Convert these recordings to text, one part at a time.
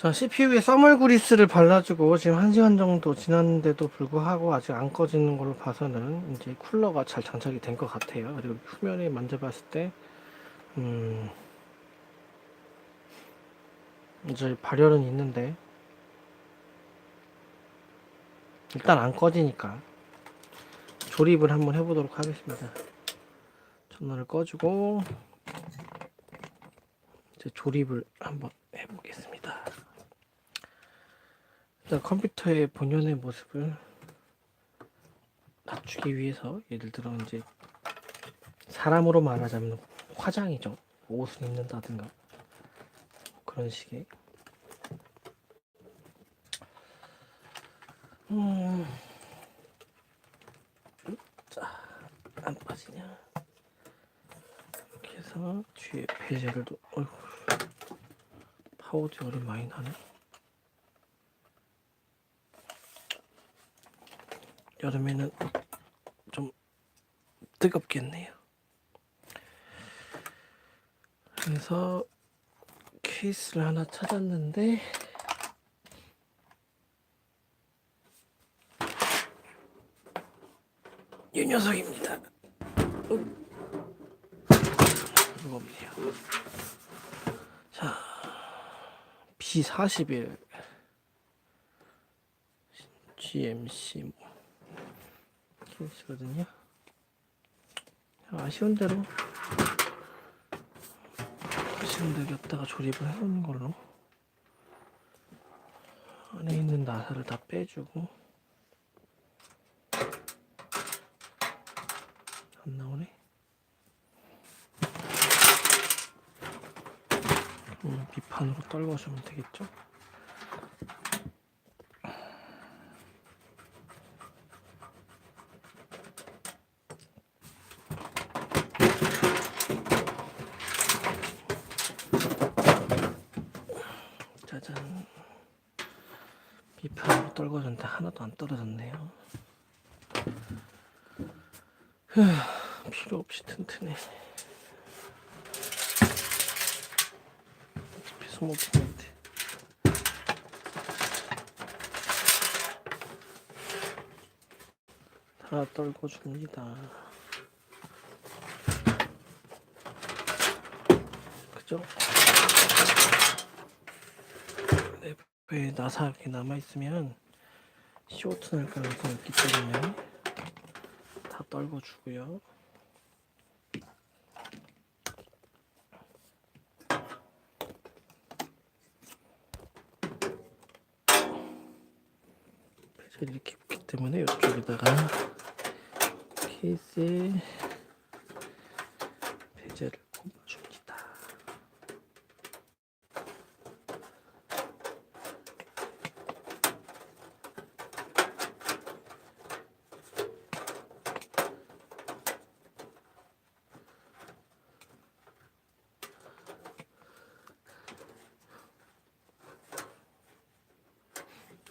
자, CPU에 써멀 그리스를 발라주고 지금 1시간 정도 지났는데도 불구하고 아직 안 꺼지는 걸로 봐서는 이제 쿨러가 잘 장착이 된 것 같아요. 그리고 후면에 만져봤을 때, 음, 이제 발열은 있는데, 일단 안 꺼지니까 조립을 한번 해보도록 하겠습니다. 전원을 꺼주고, 이제 조립을 한번 해보겠습니다. 일단 컴퓨터의 본연의 모습을 낮추기 위해서 예를 들어 이제 사람으로 말하자면 화장이죠. 옷을 입는다든가 그런 식의 음, 자, 안 빠지냐? 이렇게 해서 뒤에 베젤을 도 어이구, 파우더 열이 많이 나네. 여름에는 좀 뜨겁겠네요. 그래서 케이스를 하나 찾았는데 이 녀석입니다. 음. 무겁네요. 자, B41 GMC 케이스거든요. 아쉬운 대로 아쉬운 대로 여기다가 조립을 해놓는 걸로 안에 있는 나사를 다 빼주고 안 나오네. 음, 밑판으로 떨궈주면 되겠죠? 짜잔. 밑판으로 떨궈줬는데 하나도 안 떨어졌네요. 휴, 필요 없이 튼튼해. 어차피 소모품인데. 다 떨궈줍니다. 그죠? 내부에 나사 이렇게 남아있으면 쇼트 날 가능성이 있기 때문에 다 떨궈주고요. 이렇게 붙기 때문에 이쪽에다가 케이스에 베젤을 꼽아줍니다.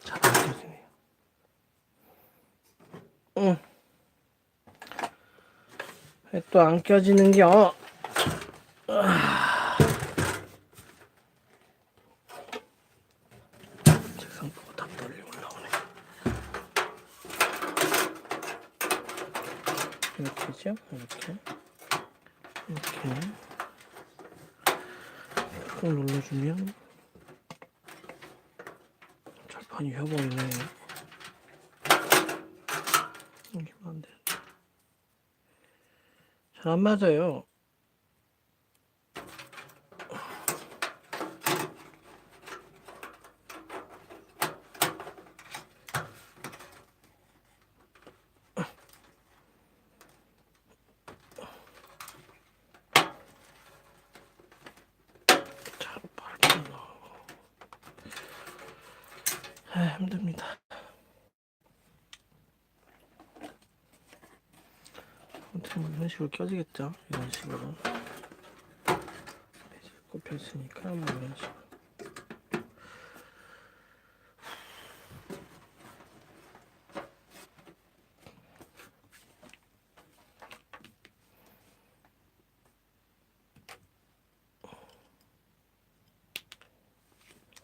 잘 안 껴지네요. 응. 왜 또 안 껴지는겨? 이렇게죠? 이렇게. 이렇게. 꾹 눌러주면 절판이 휘어버리네. 이렇게 하면 안 돼. 잘 안 맞아요. 아, 힘듭니다. 아무튼 뭐 이런 식으로 껴지겠죠? 이런 식으로. 있으니까 뭐 이런 식으로.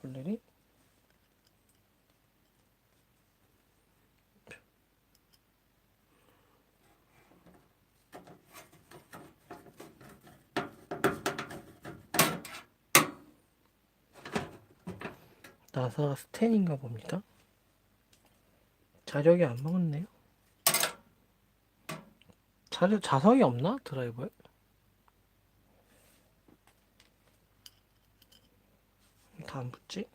볼일이 나사 스텐인가 봅니다. 자력이 안 먹었네요. 자력, 자석이 없나? 드라이버에? 다 안 붙지?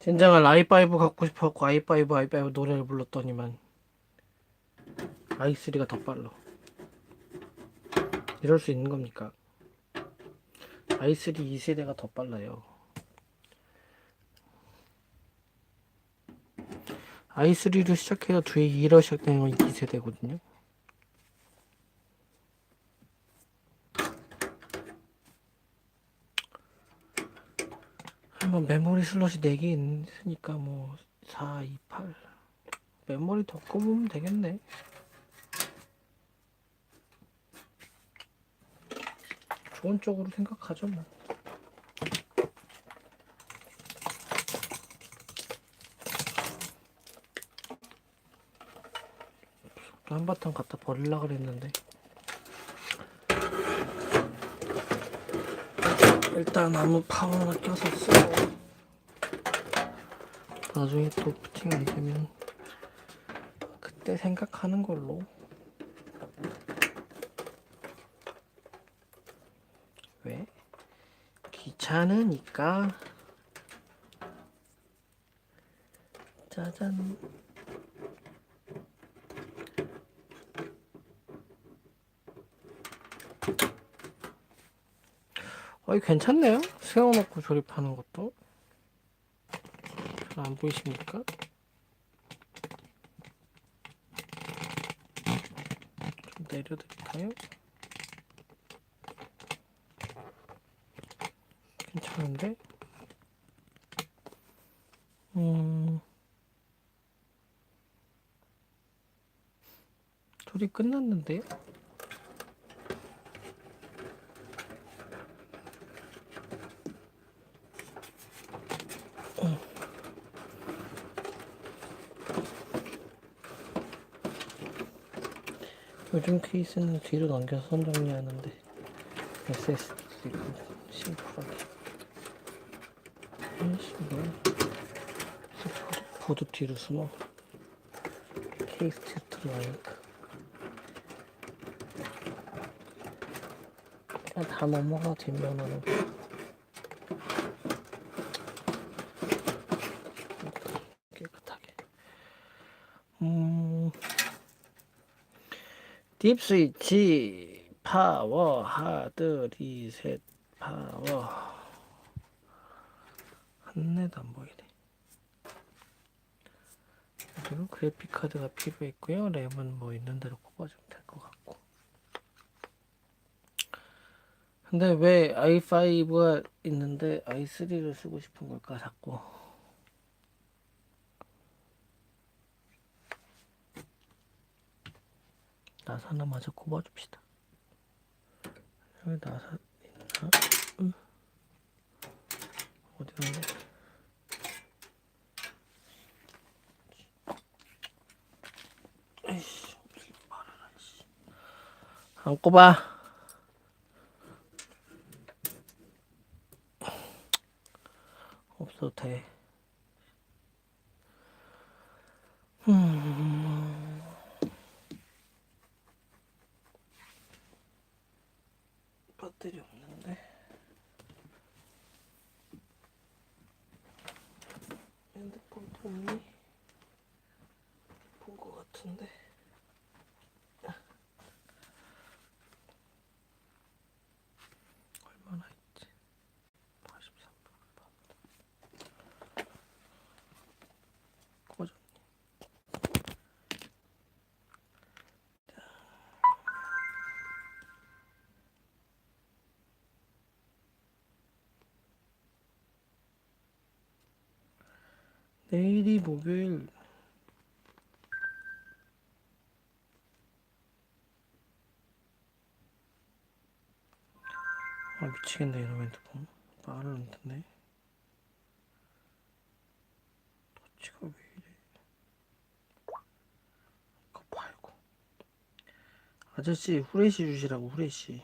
젠장을 i5 갖고 싶어갖고 i5 i5 노래를 불렀더니만 i3가 더 빨라. 이럴 수 있는 겁니까? i3 2세대가 더 빨라요. i3로 시작해서 뒤에 2로 시작되는 건 2세대거든요 뭐 메모리 슬롯이 4개 있으니까 뭐 4, 2, 8 메모리 더 꼽으면 되겠네. 좋은 쪽으로 생각하죠 뭐. 또 한바탕 갖다 버릴라 그랬는데 일단 나무 파워 하나 껴서 쓰고 나중에 또 부팅 안 되면 그때 생각하는 걸로. 왜? 귀찮으니까. 짜잔 어 이 괜찮네요 세워놓고 조립하는 것도 잘 안 보이십니까? 좀 내려드릴까요? 괜찮은데? 음 조립 끝났는데요? 요즘 케이스는 뒤로 넘겨서 손 정리하는데 SSD도 심플하게. 아이씨 뭐야 보드, 뒤로 숨어. 케이스 뒤로 들어가니까 그냥 다 넘어가 뒷면으로 깨끗하게 음 딥스위치 파워 하드 리셋 파워. 한내도 안 보이네. 그리고 그래픽 카드가 필요했고요. 램은 뭐 있는 대로 꼽아주면 될 것 같고. 근데 왜 i5가 있는데 i3를 쓰고 싶은 걸까 자꾸 나사나 마저 꼽아줍시다. 여기 나사 있나? 응. 어디 갔냐? 에이씨. 안 꼽아. 없어도 돼. 음. 배터리 없는데 핸드폰 돈이 본것 같은데 얼마나 있지? 83% 꽂았니? 자 내일이 목요일. 아 미치겠네 이놈 핸드폰. 말을 안 듣네. 터치가 왜 이래? 그거 팔고. 아저씨 후레쉬 주시라고 후레쉬.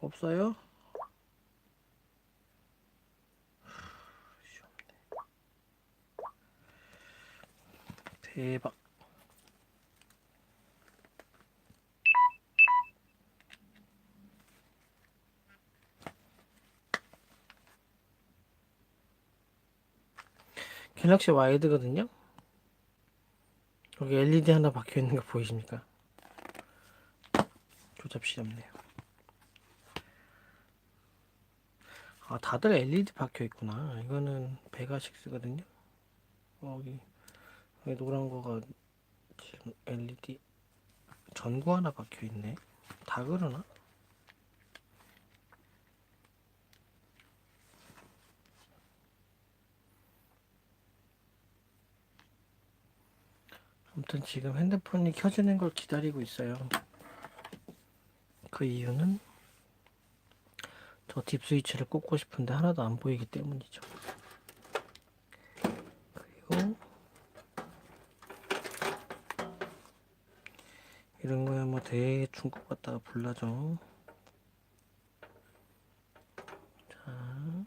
없어요? 대박. 갤럭시 와이드거든요. 여기 LED 하나 박혀 있는 거 보이십니까? 조잡시 없네요. 아, 다들 LED 박혀 있구나. 이거는 베가식스거든요. 여기 여기 노란 거가 지금 LED 전구 하나 박혀 있네. 다 그러나? 아무튼 지금 핸드폰이 켜지는 걸 기다리고 있어요. 그 이유는 저 딥 스위치를 꽂고 싶은데 하나도 안 보이기 때문이죠. 그리고 이런 거야 뭐 대충 꽂았다가 불나죠. 자,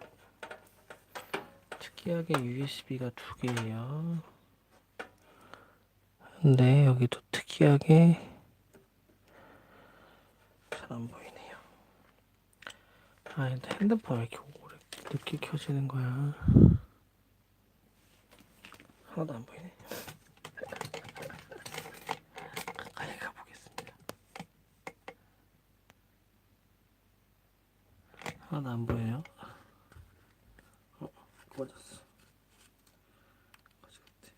특이하게 USB가 두 개예요. 근데 여기도 특이하게 잘 안 보이네요. 아, 핸드폰 왜 이렇게 오래 늦게 켜지는 거야? 하나도 안 보이네. 가까이 가보겠습니다. 하나도 안 보여요. 어, 꺼졌어. 꺼졌대.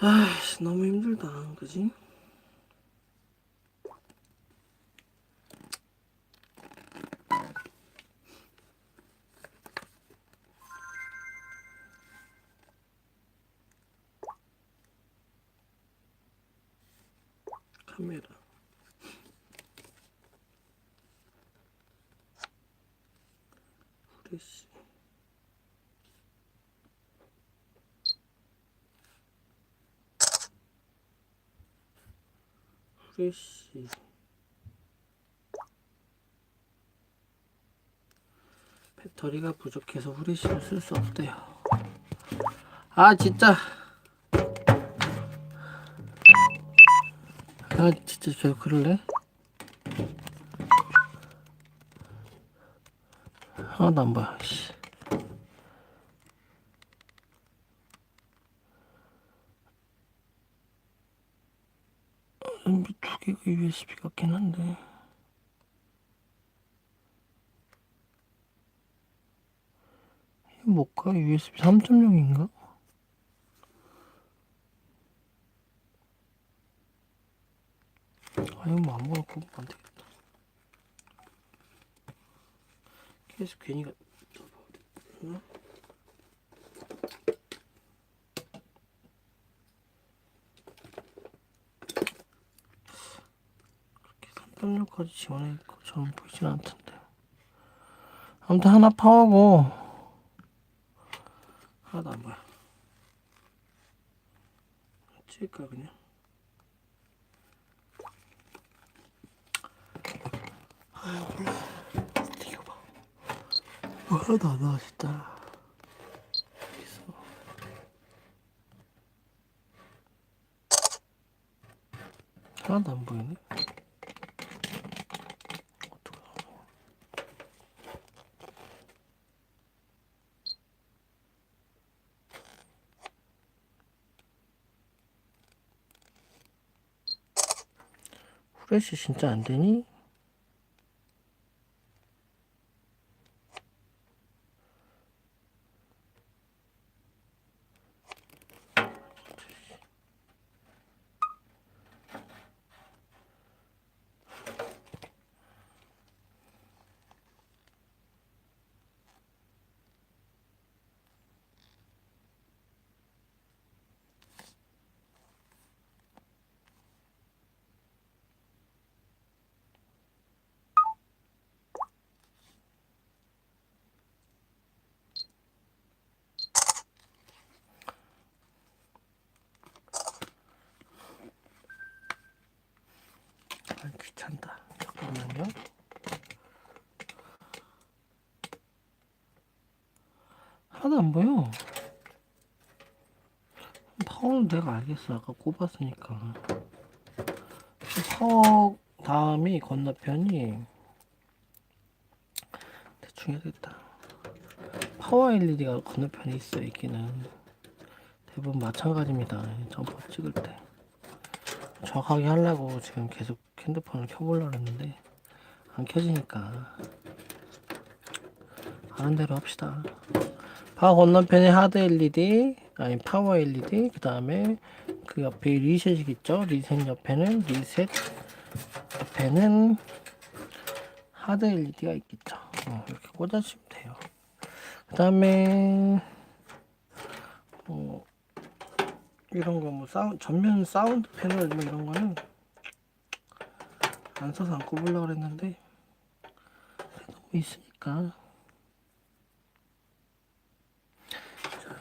아이씨, 너무 힘들다. 그지? 카메라. 후레쉬. 후레쉬. 배터리가 부족해서 후레쉬를 쓸 수 없대요. 아 진짜. 아 진짜 계속 그럴래? 하나도 안 보여. 레시피 같긴 한데 뭘까? USB 3.0인가? 아 이거 뭐 아무거나 꼽으면 안 되겠다 계속 괜히 갔다 3류까지 지원해 것처럼 보이진 않던데. 아무튼 하나 파워고 하나도 안 보여. 찍을까 그냥? 아 몰라. 스티커 봐. 하나도 안 나와 진짜. 하나도 안 보이네. 후레쉬 진짜 안 되니? 아, 귀찮다. 잠깐만요. 하나도 안 보여. 파워는 내가 알겠어. 아까 꼽았으니까. 파워 다음이 건너편이 대충 해야겠다. 파워 LED가 건너편에 있어 있기는 대부분 마찬가지입니다. 점퍼 찍을 때 정확하게 하려고 지금 계속 핸드폰을 켜보려고 했는데 안 켜지니까 하는 대로 합시다. 파워 건너편에 하드 LED 아니 파워 LED 그 다음에 그 옆에 리셋이 있죠? 리셋 옆에는 리셋 옆에는 하드 LED가 있겠죠? 어, 이렇게 꽂아주시면 돼요. 그 다음에 뭐 이런 거 뭐 사운 전면 사운드 패널 뭐 이런 거는 안 써서 안 꼽으려고 그랬는데 너무 있으니까.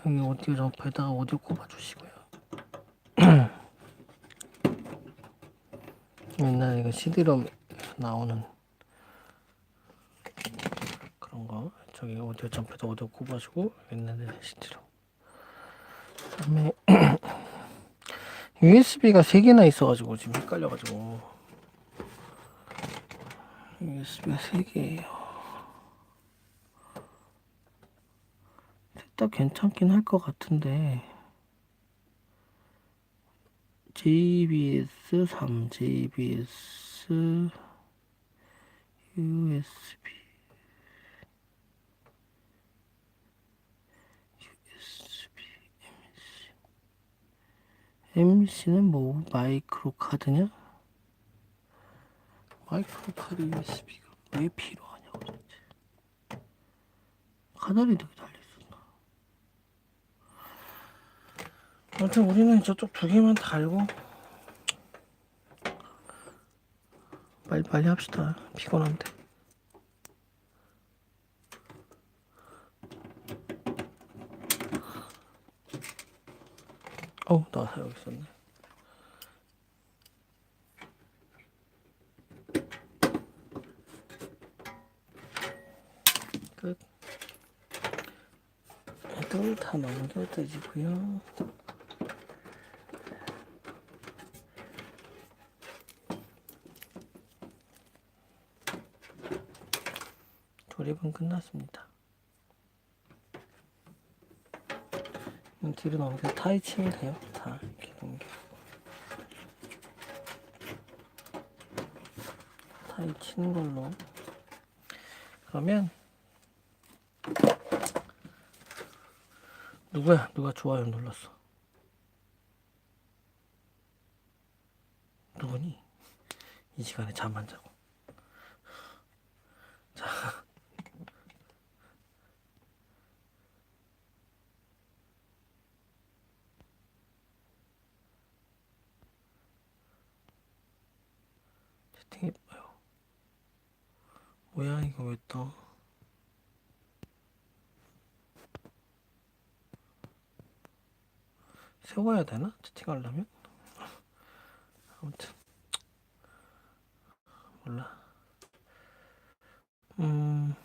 여기 오디오 점퍼에다가 오디오 꼽아주시고요. 옛날에 이거 CD롬 나오는 그런 거. 저기 오디오 점퍼에다 오디오 꼽아주고 옛날에 CD롬. 그다음에 USB가 3개나 있어가지고 지금 헷갈려가지고 USB가 3개예요. 셋 다 괜찮긴 할 것 같은데. JBS 3, JBS USB USB MC MC는 뭐 마이크로 카드냐? 마이크로 카드 USB가 왜 필요하냐고 도대체. 카드리 되게 달려있었나. 아무튼 우리는 저쪽 두 개만 달고 빨리 빨리 합시다. 피곤한데. 어우 나 여기 있었네 다 넘겨 드리고요 조립은 끝났습니다. 뒤로 넘겨 타이 치면 돼요. 다 이렇게 넘겨. 타이 치는 걸로. 그러면 누구야? 누가 좋아요 눌렀어? 누구니? 이 시간에 잠 안 자고. 채팅해봐요. 뭐야 이거 왜 떠? 세워야 되나? 채팅하려면? 아무튼 몰라. 음.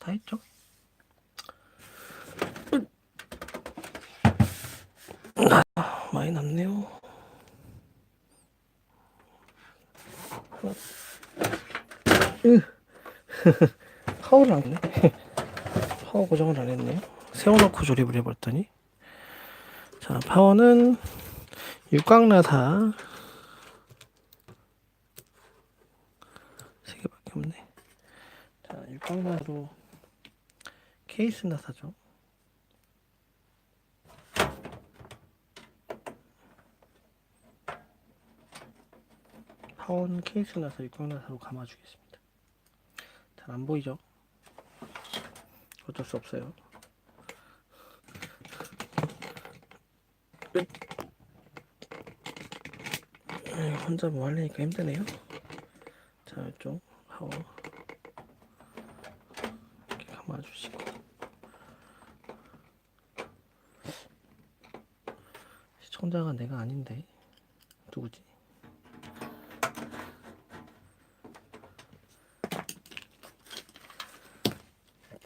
다 했죠? 아, 많이 남네요. 으. 파워를 안 내. 파워 고정을 안 했네요. 세워놓고 조립을 해봤더니. 자, 파워는 육각나사. 세 개밖에 없네. 자, 육각나사로 케이스 나사죠. 파원 케이스 나사 육각나사로 감아주겠습니다. 잘 안 보이죠? 어쩔 수 없어요. 에이, 혼자 뭐 하려니까 힘드네요. 자, 이쪽 파워 이렇게 감아주시고 시청자가 내가 아닌데 누구지?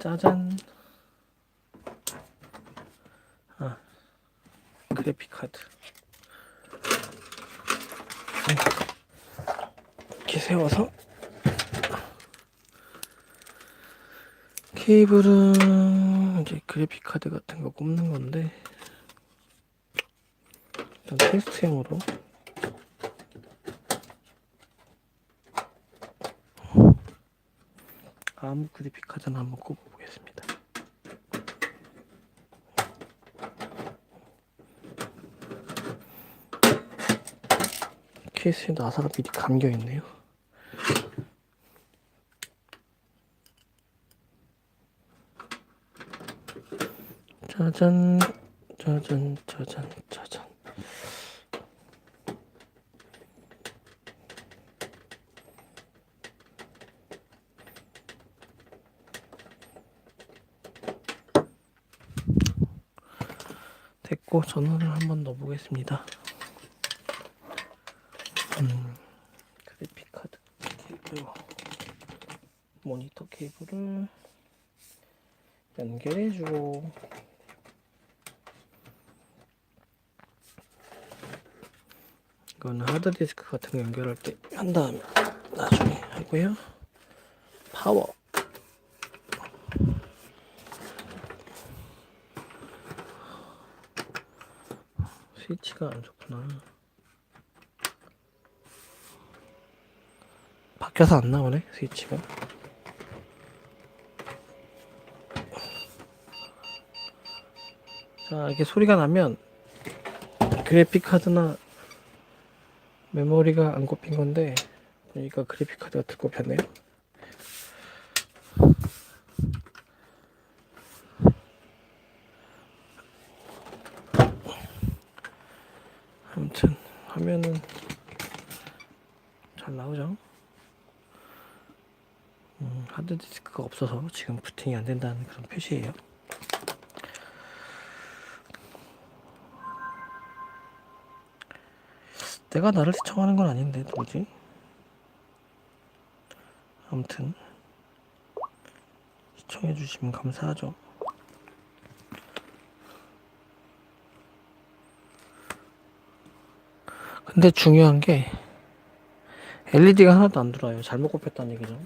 짜잔. 아, 그래픽 카드. 이렇게 세워서 케이블은 이제 그래픽 카드 같은 거 꼽는 건데 일단 테스트용으로 아무 그래픽 카드나 한번 꼽아보겠습니다. 케이스에 나사가 미리 감겨 있네요. 짜잔, 짜잔, 짜잔, 짜잔. 됐고 전원을 한번 넣어보겠습니다. 음, 그래픽 카드 케이블, 모니터 케이블을 연결해주고 이거는 하드디스크 같은 거 연결할 때 한 다음에 나중에 하고요. 파워 스위치가 안 좋구나. 바뀌어서 안 나오네 스위치가. 자 이렇게 소리가 나면 그래픽 카드나 메모리가 안 꼽힌 건데 보니까 그래픽 카드가 들 꼽혔네요. 아무튼 화면은 잘 나오죠. 음, 하드디스크가 없어서 지금 부팅이 안 된다는 그런 표시예요. 내가 나를 시청하는 건 아닌데 뭐지? 아무튼 시청해 주시면 감사하죠. 근데 중요한 게 LED가 하나도 안 들어와요. 잘못 꼽혔다는 얘기죠.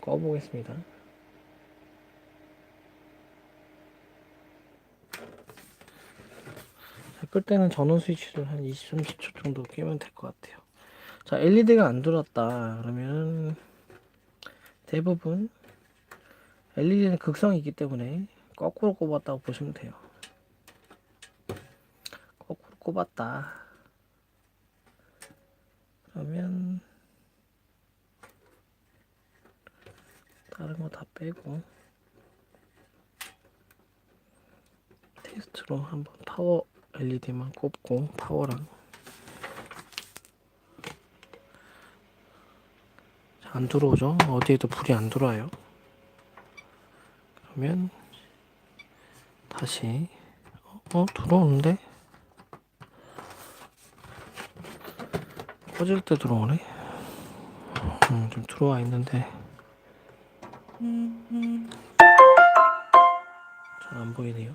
꺼보겠습니다. 자, 끌 때는 전원 스위치를 한 20, 30초 정도 끼면 될 것 같아요. 자, LED가 안 들어왔다. 그러면 대부분 LED는 극성이 있기 때문에 거꾸로 꼽았다고 보시면 돼요. 거꾸로 꼽았다. 그러면 다른 거 다 빼고 테스트로 한번 파워 LED만 꼽고 파워랑 자, 안 들어오죠? 어디에도 불이 안 들어와요. 그러면 다시 어, 어 들어오는데 꺼질 때 들어오네. 음, 좀 들어와 있는데 잘 안 보이네요.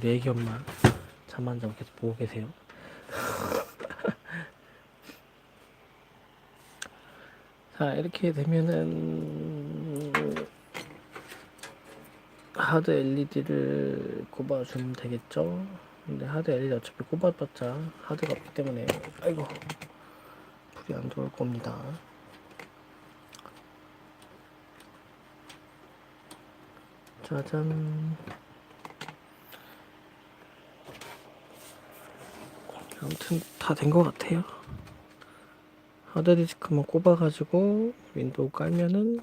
우리 애기 엄마 잠 안 자고 계속 보고 계세요. 자, 이렇게 되면은 하드 LED를 꼽아주면 되겠죠? 근데 하드 LED 어차피 꼽아봤자 하드가 없기 때문에 아이고 불이 안 들어올 겁니다. 짜잔. 아무튼 다 된 것 같아요. 하드디스크만 꼽아가지고 윈도우 깔면은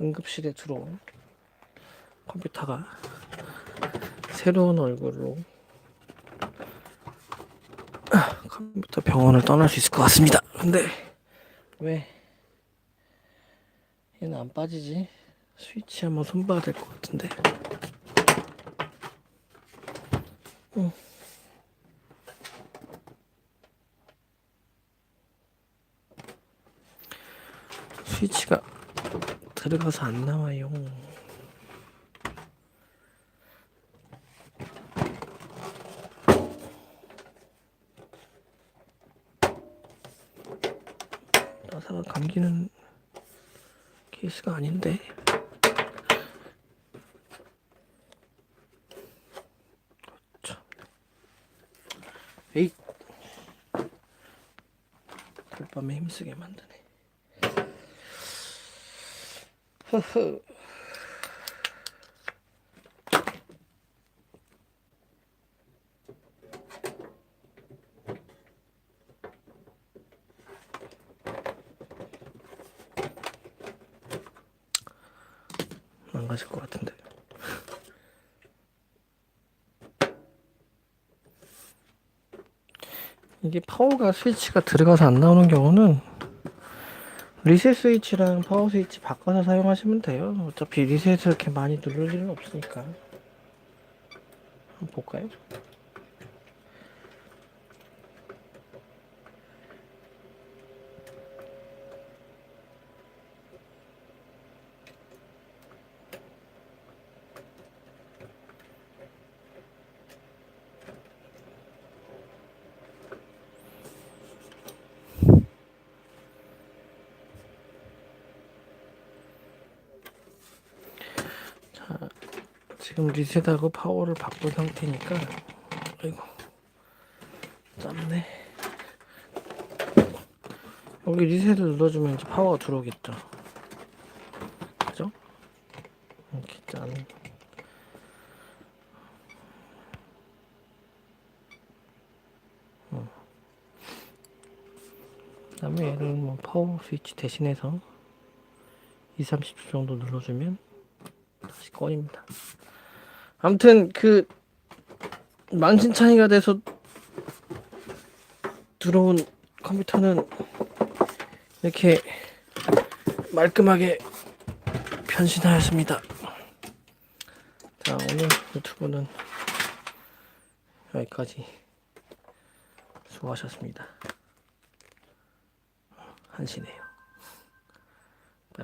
응급실에 들어온 컴퓨터가 새로운 얼굴로 컴퓨터 병원을 떠날 수 있을 것 같습니다. 근데 왜 얘는 안 빠지지 스위치 한번 손봐야 될 것 같은데 응. 스위치가 들어가서 안 나와요 나사가 감기는 케이스가 아닌데 참. 에이 별밤에 힘쓰게 만드네. 허허 망가질 것 같은데 이게 파워가 스위치가 들어가서 안 나오는 경우는 리셋 스위치랑 파워 스위치 바꿔서 사용하시면 돼요. 어차피 리셋을 이렇게 많이 누를 일은 없으니까. 한번 볼까요? 지금 리셋하고 파워를 바꾼 상태니까 아이고 짧네 여기 리셋을 눌러주면 이제 파워가 들어오겠죠 그죠? 이렇게 짠 어. 그다음에 얘를 뭐 파워 스위치 대신해서 2, 30초 정도 눌러주면 다시 꺼입니다. 아무튼 그 만신창이가 돼서 들어온 컴퓨터는 이렇게 말끔하게 변신하였습니다. 자 오늘 유튜브는 여기까지 수고하셨습니다. 한시네요.